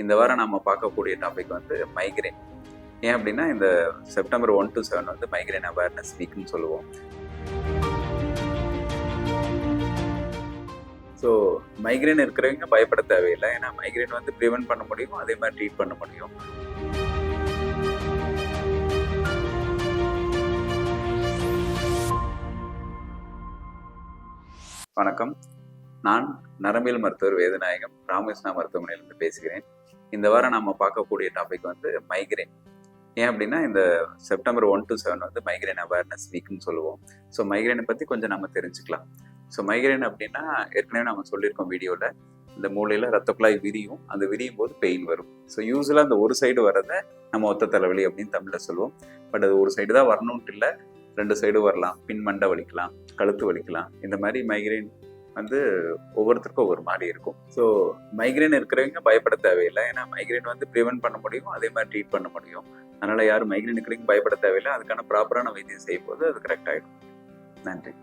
இந்த வாரம் நம்ம பார்க்கக்கூடிய டாபிக் வந்து மைக்ரேன் ஏன் அப்படின்னா இந்த செப்டம்பர் ஒன் டு செவன் வந்து மைக்ரேன் அவேர்னஸ் வீக்னு சொல்லுவோம். ஸோ மைக்ரேன் இருக்கிறவங்க பயப்பட தேவையில்லை. ஏன்னா மைக்ரேன் வந்து ப்ரிவென்ட் பண்ண முடியும் அதே மாதிரி ட்ரீட் பண்ண முடியும். வணக்கம். நான் நரம்பியல் மருத்துவர் வேதநாயகம் ராமகிருஷ்ணா மருத்துவமனையிலிருந்து பேசுகிறேன். இந்த வாரம் நம்ம பார்க்கக்கூடிய டாபிக் வந்து மைக்ரேன் ஏன் அப்படின்னா இந்த செப்டம்பர் ஒன் டு செவன் வந்து மைக்ரேன் அவேர்னஸ் வீக்னு சொல்லுவோம். ஸோ மைக்ரேனை பற்றி கொஞ்சம் நம்ம தெரிஞ்சுக்கலாம். ஸோ மைக்ரேன் அப்படின்னா ஏற்கனவே நம்ம சொல்லியிருக்கோம் வீடியோவில் இந்த மூளையில் ரத்த குழாய் விரியும் அந்த விரியும் போது பெயின் வரும். ஸோ யூஸ்வலாக அந்த ஒரு சைடு வரதை நம்ம ஒத்த தலைவலி அப்படின்னு தமிழில் சொல்லுவோம். பட் அது ஒரு சைடு தான் வரணும்ட்டு இல்லை ரெண்டு சைடு வரலாம். பின் மண்டை வலிக்கலாம் கழுத்து வலிக்கலாம். இந்த மாதிரி மைக்ரேன் வந்து ஒவ்வொருத்தருக்கும் ஒவ்வொரு மாதிரி இருக்கும். ஸோ மைக்ரைன் இருக்கிறவங்க பயப்பட தேவையில்லை. ஏன்னா மைக்ரைன் வந்து ப்ரிவென்ட் பண்ண முடியும். அதே மாதிரி ட்ரீட் பண்ண முடியும். அதனால யாரும் மைக்ரைன் இருக்கிறவங்க பயப்பட தேவையில்லை. அதுக்கான ப்ராப்பரான வைத்தியம் செய்யும் போது அது கரெக்ட் ஆகிடும் நன்றி.